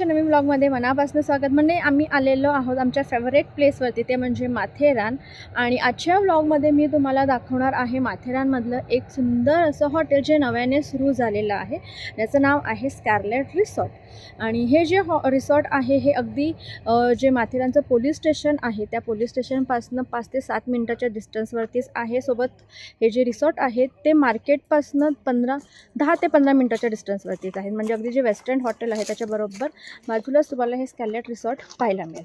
आजच्या नवीन ब्लॉगमध्ये मनापासून स्वागत. म्हणजे आम्ही आलेलो आहोत आमच्या फेवरेट प्लेसवरती ते म्हणजे माथेरान. आणि आजच्या ब्लॉगमध्ये मी तुम्हाला दाखवणार आहे माथेरानमधलं एक सुंदर असं हॉटेल जे नव्याने सुरू झालेलं आहे. याचं नाव आहे स्कॅरलेट रिसॉर्ट आणि हे जे हॉ रिसॉर्ट आहे हे अगदी जे माथेरानचं पोलीस स्टेशन आहे त्या पोलीस स्टेशनपासनं पाच ते सात मिनटाच्या डिस्टन्सवरतीच आहे. सोबत हे जे रिसॉर्ट आहे ते मार्केटपासनं पंधरा दहा ते पंधरा मिनटाच्या डिस्टन्सवरतीच आहे. म्हणजे अगदी जे वेस्टर्न हॉटेल आहे त्याच्याबरोबर बाजूलाच तुम्हाला हे स्कॅलेट रिसॉर्ट पाहायला मिळेल.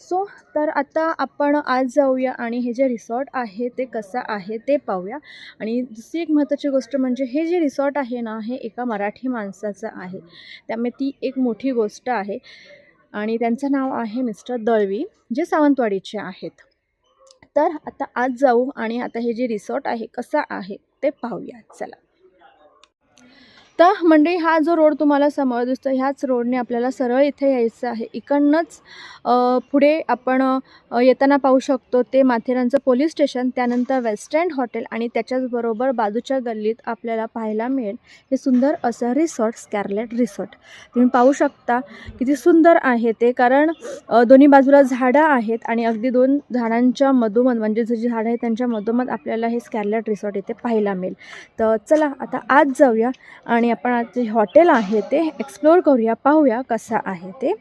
सो तर आता आपण आज जाऊया आणि हे जे रिसॉर्ट आहे ते कसं आहे ते पाहूया. आणि दुसरी एक महत्त्वाची गोष्ट म्हणजे हे जे रिसॉर्ट आहे ना हे एका मराठी माणसाचं आहे. त्यामुळे ती एक मोठी गोष्ट आहे. आणि त्यांचं नाव आहे मिस्टर दळवी जे सावंतवाडीचे आहेत. तर आता आज जाऊ आणि आता हे जे रिसॉर्ट आहे कसं आहे ते पाहूया. चला. तर मंडळी हा जो रोड तुम्हाला समोर दिसतो ह्याच रोडने आपल्याला सरळ इथे यायचं आहे. इकडनंच पुढे आपण येताना पाहू शकतो ते माथेरानचं पोलीस स्टेशन त्यानंतर वेस्ट एंड हॉटेल आणि त्याच्याचबरोबर बाजूच्या गल्लीत आपल्याला पाहायला मिळेल हे सुंदर असं रिसॉर्ट स्कॅरलेट रिसॉर्ट. तुम्ही पाहू शकता किती सुंदर आहे ते कारण दोन्ही बाजूला झाडं आहेत आणि अगदी दोन झाडांच्या मधोमध म्हणजे जे झाडं आहेत त्यांच्या मधोमध आपल्याला हे स्कॅरलेट रिसॉर्ट इथे पाहायला मिळेल. तर चला आता आज जाऊया आणि आणि आपण आज जे हॉटेल आहे ते एक्सप्लोअर करूया पाहूया कसं आहे ते.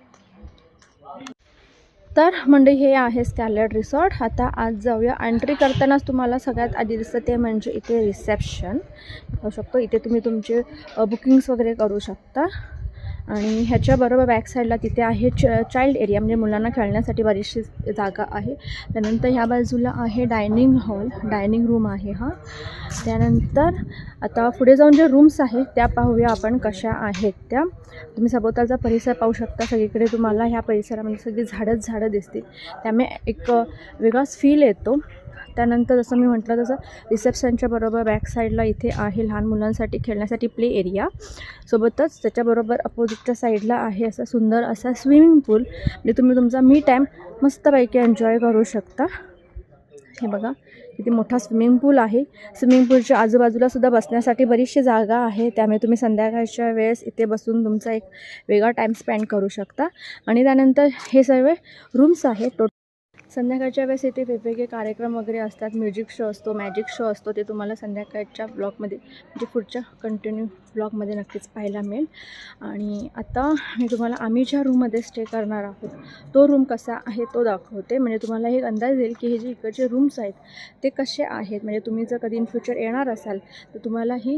तर मंडळी हे आहे स्कॅलेट रिसॉर्ट आता आज जाऊया. एंट्री करतानाच तुम्हाला सगळ्यात आधी दिसतं ते म्हणजे इथे रिसेप्शन पाहू शकतो इथे तुम्ही तुमचे बुकिंग्स वगैरे करू शकता. आणि ह्याच्याबरोबर बॅक साईडला तिथे आहे च चाइल्ड एरिया म्हणजे मुलांना खेळण्यासाठी बरीचशी जागा आहे. त्यानंतर ह्या बाजूला आहे डायनिंग हॉल डायनिंग रूम आहे हा. त्यानंतर आता पुढे जाऊन जे रूम्स आहेत त्या पाहूया आपण कशा आहेत त्या. तुम्ही सभोवतालचा परिसर पाहू शकता सगळीकडे तुम्हाला ह्या परिसरामध्ये सगळी झाडंच झाडं दिसतील. त्यामुळे एक वेगळाच फील येतो. त्यानंतर जसं मी म्हटलं तसं रिसेप्शनच्या बरोबर बॅक साईडला इथे आहे लहान मुलांसाठी खेळण्यासाठी प्ले एरिया सोबतच त्याच्याबरोबर अपोजिटच्या साईडला आहे असा सुंदर असा स्विमिंग पूल म्हणजे तुम्ही तुमचा मी टाईम मस्तपैकी एन्जॉय करू शकता. हे बघा किती मोठा स्विमिंग पूल आहे. स्विमिंग पूलच्या आजूबाजूला सुद्धा बसण्यासाठी बरीचशी जागा आहे. त्यामुळे तुम्ही संध्याकाळच्या वेळेस इथे बसून तुमचा एक वेगळा टाईम स्पेंड करू शकता. आणि त्यानंतर हे सर्व रूम्स आहेत. टो संध्याकाळच्या वेळेस इथे वेगवेगळे कार्यक्रम वगैरे असतात. म्युझिक शो असतो मॅजिक शो असतो ते तुम्हाला संध्याकाळच्या ब्लॉकमध्ये म्हणजे पुढच्या कंटिन्यू ब्लॉगमध्ये नक्कीच पाहायला मिळेल. आणि आता मी तुम्हाला आम्ही ज्या रूममध्ये स्टे करणार आहोत तो रूम कसा आहे तो दाखवते. म्हणजे तुम्हाला एक अंदाज येईल की हे जे इकडचे रूम्स आहेत ते कसे आहेत. म्हणजे तुम्ही जर कधी इन फ्युचर येणार असाल तर तुम्हाला ही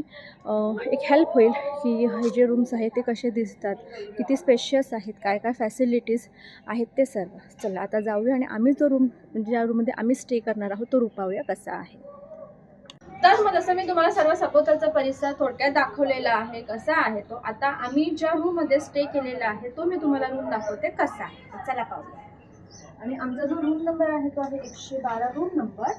एक हेल्प होईल की हे जे रूम्स आहेत ते कसे दिसतात किती स्पेशियस आहेत काय काय फॅसिलिटीज आहेत ते सर्व. चला आता जाऊया आणि आम्ही जो रूम म्हणजे ज्या रूममध्ये आम्ही स्टे करणार आहोत तो रूपावया कसा आहे. तर मग जसं मी तुम्हाला सर्व सपोताचा परिसर थोडक्यात दाखवलेला आहे कसा आहे तो आता आम्ही ज्या रूममध्ये स्टे केलेला आहे तो मी तुम्हाला रूम दाखवते कसा आहे. चला पाहूया. आणि आमचा जो रूम नंबर आहे तो आहे एकशे बारा रूम नंबर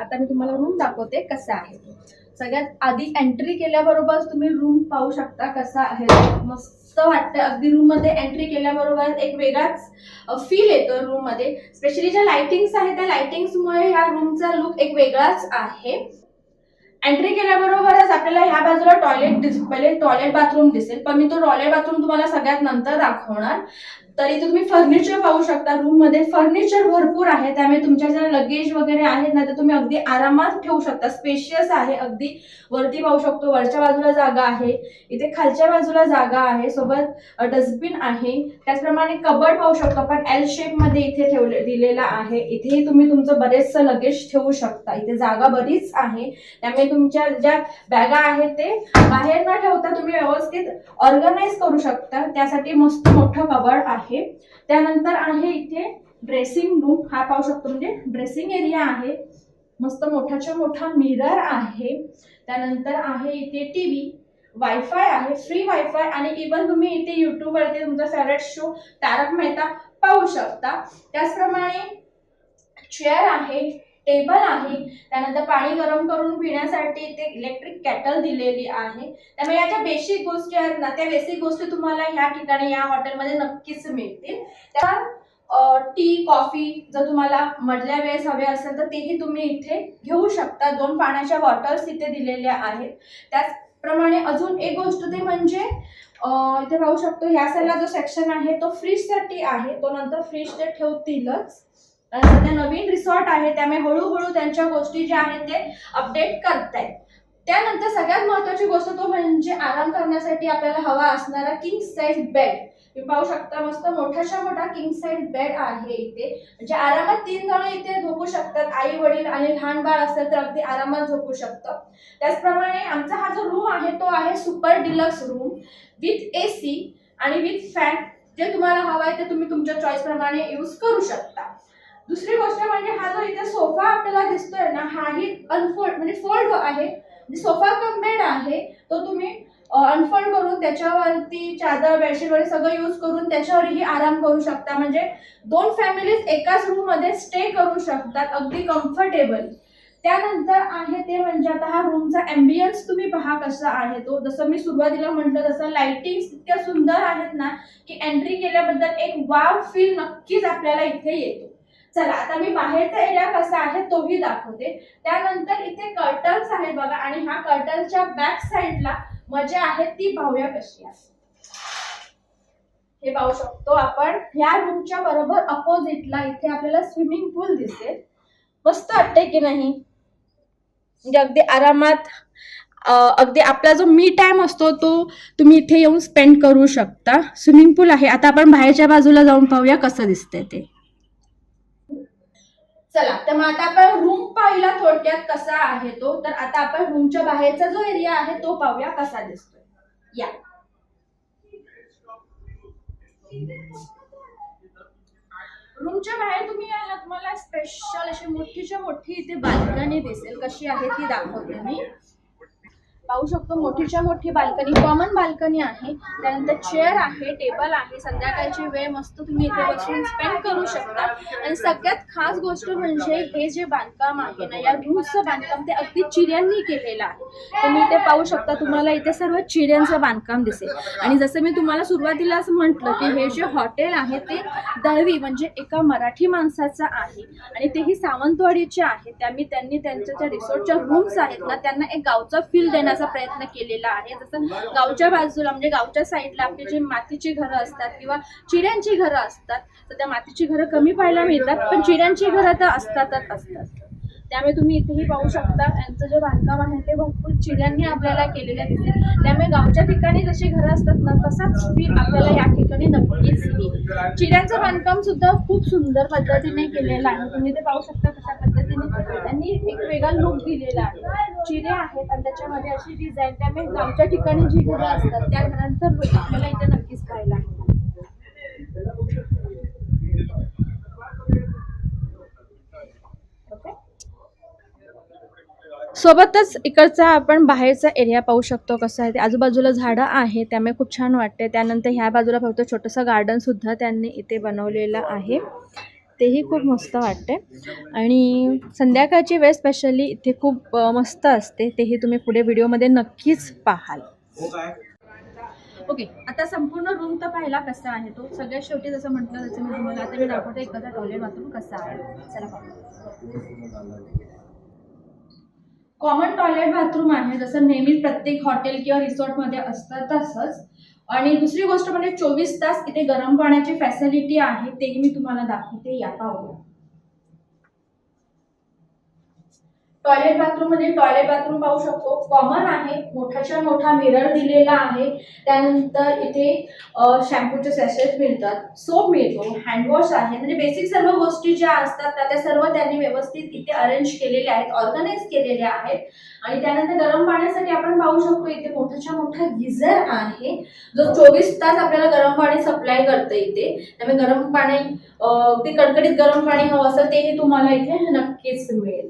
आता मी तुम्हाला रूम दाखवते कसा आहे सगळ्यात आधी एंट्री केल्याबरोबर तुम्ही रूम पाहू शकता कसा आहे मस्त मस्त वाटतं. अगदी रूममध्ये एंट्री केल्याबरोबर एक वेगळाच फील येतो रूममध्ये. स्पेशली ज्या लाइटिंग्स आहेत त्या लाइटिंग्समुळे ह्या रूमचा लुक एक वेगळाच आहे. एंट्री केल्याबरोबरच आपल्याला ह्या बाजूला टॉयलेट दिस पहिले टॉयलेट बाथरूम दिसेल. पण मी तो टॉयलेट बाथरूम तुम्हाला सगळ्यात नंतर दाखवणार. तरी तुम्ही फर्निचर पाहू शकता. रूममध्ये फर्निचर भरपूर आहे. त्यामुळे तुमच्या ज्या लगेज वगैरे आहेत ना तर तुम्ही अगदी आरामात ठेवू शकता. स्पेशियस आहे अगदी वरती पाहू शकतो. वरच्या बाजूला जागा आहे. इथे खालच्या बाजूला जागा आहे. सोबत डस्टबिन आहे. त्याचप्रमाणे कबड पाहू शकतो. आपण एल शेपमध्ये इथे ठेवले दिलेला आहे. इथेही तुम्ही तुमचं बरेचसं लगेज ठेवू शकता. इथे जागा बरीच आहे. त्यामुळे तुमच्या ज्या बॅगा आहेत ते बाहेर न ठेवता तुम्ही व्यवस्थित ऑर्गनाईज करू शकता. त्यासाठी मस्त मोठं कबड आहे. त्यानंतर आहे इथे ड्रेसिंग रूम हा पाहू शकतो म्हणजे ड्रेसिंग एरिया आहे. मस्त मोठाच्या मोठा मिरर आहे. त्यानंतर आहे इथे टी व्ही वायफाय आहे. फ्री वायफाय आणि इवन तुम्ही इथे युट्यूबवरती तुमचा फेवरेट शो तारक मेहता पाहू शकता. त्याचप्रमाणे चेअर आहे. टेबल आहे. त्यानंतर पाणी गरम करून पिण्यासाठी इथे इलेक्ट्रिक कॅटल दिलेली आहे. त्यामुळे या ज्या बेसिक गोष्टी आहेत ना त्या बेसिक गोष्टी तुम्हाला ह्या ठिकाणी या हॉटेलमध्ये नक्कीच मिळतील. त्या टी कॉफी जर तुम्हाला मधल्या वेळेस हवे असेल तर तेही तुम्ही इथे घेऊ शकता. दोन पाण्याच्या बॉटल्स इथे दिलेल्या आहेत. त्याचप्रमाणे अजून एक गोष्ट ते म्हणजे इथे पाहू शकतो ह्या साईडला जो सेक्शन आहे तो फ्रीजसाठी आहे. तो नंतर फ्रीज ते ठेवतीलच. सध्या नवीन रिसॉर्ट आहे त्यामुळे हळूहळू त्यांच्या गोष्टी ज्या आहेत ते अपडेट करतायत. त्यानंतर सगळ्यात महत्वाची गोष्ट तो म्हणजे आराम करण्यासाठी आपल्याला हवा असणारा किंग साईज बेड तुम्ही पाहू शकता मस्त मोठ्याशा मोठा किंग साईज बेड आहे इथे. म्हणजे आरामात तीन जण इथे झोपू शकतात. आई वडील आणि लहान बाळ असेल तर अगदी आरामात झोपू शकतं. त्याचप्रमाणे आमचा हा जो रूम आहे तो आहे super deluxe room with A C आणि विथ फॅन जे तुम्हाला हवा आहे ते तुम्ही तुमच्या चॉईस प्रमाणे यूज करू शकता. दुसरी गोष्ट म्हणजे हा जो इथे सोफा आपल्याला दिसतोय ना हाही अनफोल्ड म्हणजे फोल्ड आहे. म्हणजे सोफा कम बेड आहे तो तुम्ही अनफोल्ड करून त्याच्यावरती चादर बेडशीट वगैरे सगळं यूज करून त्याच्यावरही आराम करू शकता. म्हणजे दोन फॅमिलीज एकाच रूममध्ये स्टे करू शकतात अगदी कम्फर्टेबल त्यानंतर आहे ते म्हणजे आता हा रूमचा अँबियन्स तुम्ही पहा कसा आहे तो. जसं मी सुरुवातीला म्हटलं तसं लाइटिंग इतक्या सुंदर आहेत ना की एंट्री केल्याबद्दल एक वाव फील नक्कीच आपल्याला इथे येतो. चला आता मी बाहेरचा एरिया कसा आहे तोही दाखवते. त्यानंतर इथे कर्टन्स आहेत बघा आणि हा कर्टन्सच्या बॅक साईडला मजा आहे ती पाहूया कशी आहे. हे पाहू शकतो आपण. ह्या रूमच्या बरोबर अपोजिटला इथे आपल्याला स्विमिंग पूल दिसेल. मस्त वाटते की नाही? म्हणजे अगदी आरामात अगदी आपला जो मी टाइम असतो तो तुम्ही इथे येऊन स्पेंड करू शकता. स्विमिंग पूल आहे. आता आपण बाहेरच्या बाजूला जाऊन पाहूया कसं दिसतंय ते. चला तर मग आता आपण रूम पाहिला थोडक्यात कसा आहे तो. तर आता आपण रूमच्या बाहेरचा जो एरिया आहे तो पाहूया कसा दिसतोय. या. रूमच्या बाहेर तुम्ही यायला तुम्हाला स्पेशल अशी मोठीच्या मोठी इथे बाल्कनी दिसेल. कशी आहे ती दाखवते मी. पाहू शकतो मोठीच्या मोठी बाल्कनी कॉमन बाल्कनी आहे. त्यानंतर चेअर आहे टेबल आहे. संध्याकाळची वेळ मस्त तुम्ही इथे बसून स्पेंड करू शकता. आणि सगळ्यात खास गोष्ट म्हणजे हे जे बांधकाम आहे ना या रूमचं बांधकाम ते अगदी चिड्यांनी केलेलं आहे. तुम्ही इथे पाहू शकता तुम्हाला इथे सर्व चिड्यांचं बांधकाम दिसेल. आणि जसं मी तुम्हाला सुरुवातीलाच म्हटलं की हे जे हॉटेल आहे ते दळवी म्हणजे एका मराठी माणसाचं आहे. आणि तेही सावंतवाडीचे आहे. त्यामुळे त्यांनी त्यांच्या ज्या रिसॉर्टच्या रूम्स आहेत ना त्यांना एक गावचा फील करण्याचा प्रयत्न केलेला आहे. जसं गावच्या बाजूला म्हणजे गावच्या साईडला आपली जी मातीची घरं असतात किंवा चिड्यांची घरं असतात तर त्या मातीची घरं कमी पाहायला मिळतात पण चिड्यांची घरं तर असतातच असतात. त्यामुळे तुम्ही इथेही पाहू शकता. यांचं जे बांधकाम आहे ते भरपूर चिड्यांनी आपल्याला केलेलं दिसेल त्यामुळे गावच्या ठिकाणी जशी घरं असतात ना तसाच फील आपल्याला या ठिकाणी नक्कीच येईल. चिड्यांचं बांधकाम सुद्धा खूप सुंदर पद्धतीने केलेलं आहे. तुम्ही ते पाहू शकता कशा पद्धतीने. त्यांनी एक वेगळा लुक दिलेला आहे. चिरे आहेत आणि त्याच्यामध्ये अशी डिझाईन त्यामुळे गावच्या ठिकाणी जी घरं असतात त्या घरांचा look आपल्याला इथे नक्कीच पाहायला आहे सोबतच इकडचा आपण बाहेरचा एरिया पाहू शकतो कसं आहे ते. आजूबाजूला झाडं आहे त्यामुळे खूप छान वाटते त्यानंतर ह्या बाजूला फक्त छोटंसं गार्डनसुद्धा त्यांनी इथे बनवलेलं आहे. तेही खूप मस्त वाटते आणि संध्याकाळची वेळ स्पेशली इथे खूप मस्त असते. तेही तुम्ही पुढे व्हिडिओमध्ये नक्कीच पाहाल. ओके आता संपूर्ण रूम तर पाहिला कसा आहे तो. सगळ्यात शेवटी जसं म्हटलं जसं मी तुम्हाला आता मी दाखवते एकदा टॉयलेट बाथरूम कसा आहे. चला पाहू. कॉमन टॉयलेट बाथरूम आहे. जसं नेहमी प्रत्येक हॉटेल किंवा रिसॉर्टमध्ये असतं तसंच. आणि दुसरी गोष्ट म्हणजे चोवीस तास इथे गरम पाण्याची फॅसिलिटी आहे तेही मी तुम्हाला दाखवते. या पाहूया. टॉयलेट बाथरूममध्ये टॉयलेट बाथरूम पाहू शकतो. कॉमन आहे मोठाच्या मोठा मिरर दिलेला आहे. त्यानंतर इथे शॅम्पूचे सेसेस मिळतात. सोप मिळतो हँडवॉश आहे. म्हणजे बेसिक सर्व गोष्टी ज्या असतात त्या त्या सर्व त्यांनी व्यवस्थित इथे अरेंज केलेल्या आहेत ऑर्गनाईज केलेल्या आहेत. आणि त्यानंतर गरम पाण्यासाठी आपण पाहू शकतो इथे मोठाच्या मोठा गिझर आहे. जो चोवीस तास आपल्याला गरम पाणी सप्लाय करतं इथे. त्यामुळे गरम पाणी ते कडकडीत गरम पाणी हवं असेल तेही तुम्हाला इथे नक्कीच मिळेल.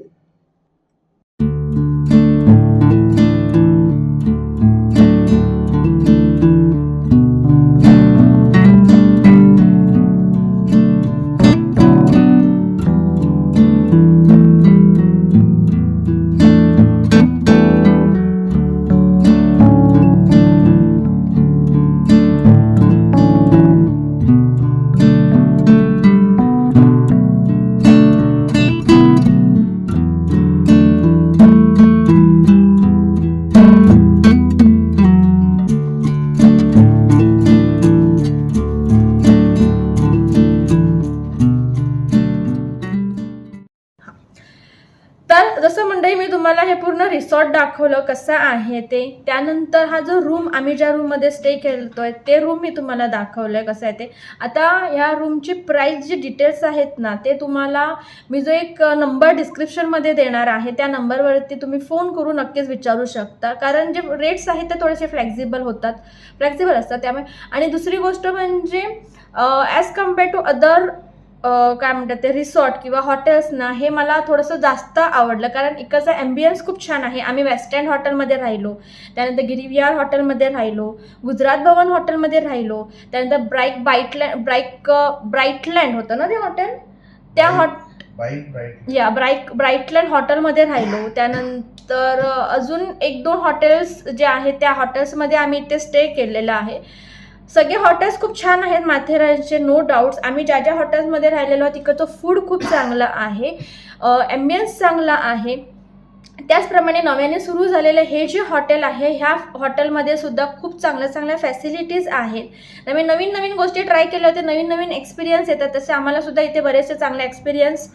रिसॉर्ट दाखवलं कसं आहे ते त्यानंतर हा जो रूम आम्ही ज्या रूममध्ये स्टे केलतोय ते रूम मी तुम्हाला दाखवलं आहे कसं आहे ते. आता ह्या रूमची प्राईस जे डिटेल्स आहेत ना ते तुम्हाला मी जो एक नंबर डिस्क्रिप्शनमध्ये देणार आहे त्या नंबरवरती तुम्ही फोन करून नक्कीच विचारू शकता. कारण जे रेट्स आहेत ते थोडेसे फ्लेक्झिबल होतात फ्लेक्झिबल असतात त्यामुळे. आणि दुसरी गोष्ट म्हणजे ॲज कंपेअर टू अदर काय म्हणतात ते रिसॉर्ट किंवा हॉटेल्स ना हे मला थोडंसं जास्त आवडलं. कारण इकडचा ॲम्बियन्स खूप छान आहे. आम्ही वेस्ट एंड हॉटेलमध्ये राहिलो. त्यानंतर गिरिविहार हॉटेलमध्ये राहिलो. गुजरात भवन हॉटेलमध्ये राहिलो. त्यानंतर ब्राईक बाईटलँड ब्राईक ब्राईटलँड होतं ना ते हॉटेल त्या हॉट या ब्राईक ब्राईटलँड हॉटेलमध्ये राहिलो. त्यानंतर अजून एक दोन हॉटेल्स जे आहेत त्या हॉटेल्समध्ये आम्ही इथे स्टे केलेला आहे. सगळे हॉटेल्स खूप छान आहेत माथेरानचे नो डाऊट्स आम्ही ज्या ज्या हॉटेल्समध्ये राहिलेलो आहोत तिकडचं फूड खूप चांगलं आहे. ॲम्बियन्स चांगला आहे. त्याचप्रमाणे नव्याने सुरू झालेलं हे जे हॉटेल आहे ह्या हॉटेलमध्ये सुद्धा खूप चांगल्या चांगल्या फॅसिलिटीज आहेत. नवीन नवीन नवीन गोष्टी ट्राय केल्या होत्या नवीन नवीन एक्सपिरियन्स येतात तसे आम्हाला सुद्धा इथे बरेचसे चांगले एक्सपिरियन्स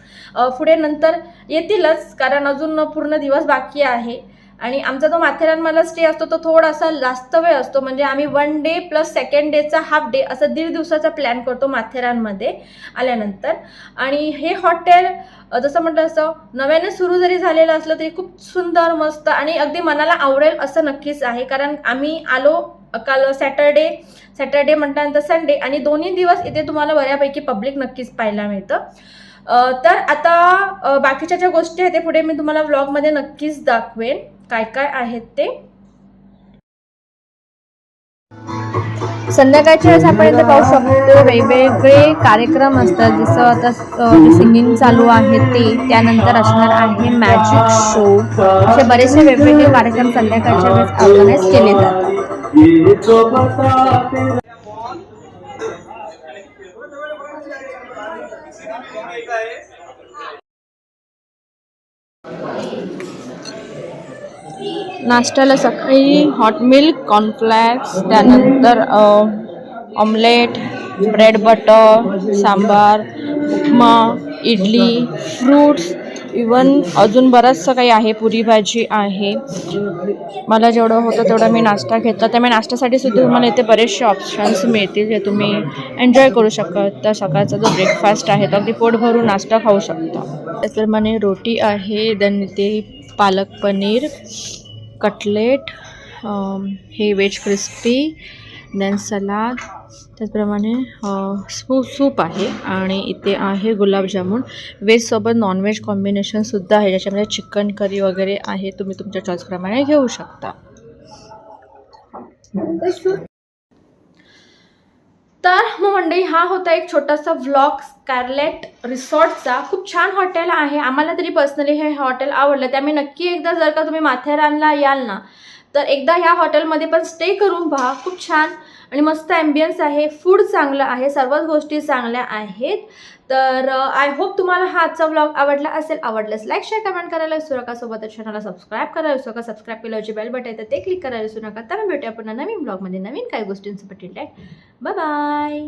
पुढे नंतर येतीलच कारण अजून पूर्ण दिवस बाकी आहे. आणि आमचा जो माथेरानमधला स्टे असतो तो थोडासा जास्त वेळ असतो. म्हणजे आम्ही वन डे प्लस सेकंड डेचा हाफ डे असं दीड दिवसाचा प्लॅन करतो माथेरानमध्ये आल्यानंतर. आणि हे हॉटेल जसं म्हटलं असं नव्याने सुरू जरी झालेलं असलं तरी खूप सुंदर मस्त आणि अगदी मनाला आवडेल असं नक्कीच आहे. कारण आम्ही आलो काल सॅटरडे सॅटरडे म्हटल्यानंतर संडे आणि दोन्ही दिवस इथे तुम्हाला बऱ्यापैकी पब्लिक नक्कीच पाहायला मिळतं. तर आता बाकीच्या ज्या गोष्टी आहेत ते पुढे मी तुम्हाला व्लॉगमध्ये नक्कीच दाखवेन. काय काय आहेत ते? संध्याकाळच्या वेळेस आपण इथे पाहू शकतो वेगवेगळे कार्यक्रम असतात. जसं आता सिंगिंग चालू आहे ते त्यानंतर असणार आहे मॅजिक शो असे बरेचसे वेगवेगळे कार्यक्रम संध्याकाळच्या वेळेस ऑर्गनाईज केले जातात. नाश्त्याला सकाळी हॉट मिल्क कॉर्नफ्लॅक्स त्यानंतर omelette bread butter sambar upma idli fruits. Even अजून बरंचसं काही आहे पुरी भाजी आहे. मला जेवढं होतं तेवढं मी नाश्ता घेतला. त्यामुळे नाश्त्यासाठी सुद्धा तुम्हाला इथे बरेचसे ऑप्शन्स मिळतील जे तुम्ही एन्जॉय करू शकता. सकाळचा जो ब्रेकफास्ट आहे तो अगदी पोट भरून नाश्ता खाऊ शकता. त्याचप्रमाणे रोटी आहे देन इथे पालक पनीर. कटलेट हे वेज क्रिस्पी देन सलाद. त्याचप्रमाणे स्पू सूप आहे आणि इथे आहे गुलाबजामुन व्हेजसोबत नॉनव्हेज कॉम्बिनेशनसुद्धा आहे ज्याच्यामध्ये चिकन करी वगैरे आहे तुम्ही तुमच्या चॉईसप्रमाणे घेऊ शकता. तर मग मंडळी हा होता एक छोटासा व्लॉग स्कारलेट रिसॉर्टचा खूप छान हॉटेल आहे. आम्हाला तरी पर्सनली हे हॉटेल आवडलं. त्यामुळे नक्की एकदा जर का तुम्ही माथेरानला याल ना तर एकदा ह्या हॉटेलमध्ये पण स्टे करून पहा. खूप छान आणि मस्त ॲम्बियन्स आहे. फूड चांगलं आहे. सर्वच गोष्टी चांगल्या आहेत. तर आय होप तुम्हाला हा आजचा व्लॉग आवडला असेल आवडल्यास लाईक शेअर कमेंट करायला विसरू नका. सोबतच चॅनलला सबस्क्राईब करायला विसरू नका. सबस्क्राईब केल्याची बेल बटन आहे तर ते क्लिक करायला विसरू नका. तर भेटूया पुन्हा नवीन ब्लॉगमध्ये नवीन काही गोष्टींसोबत. Bye bye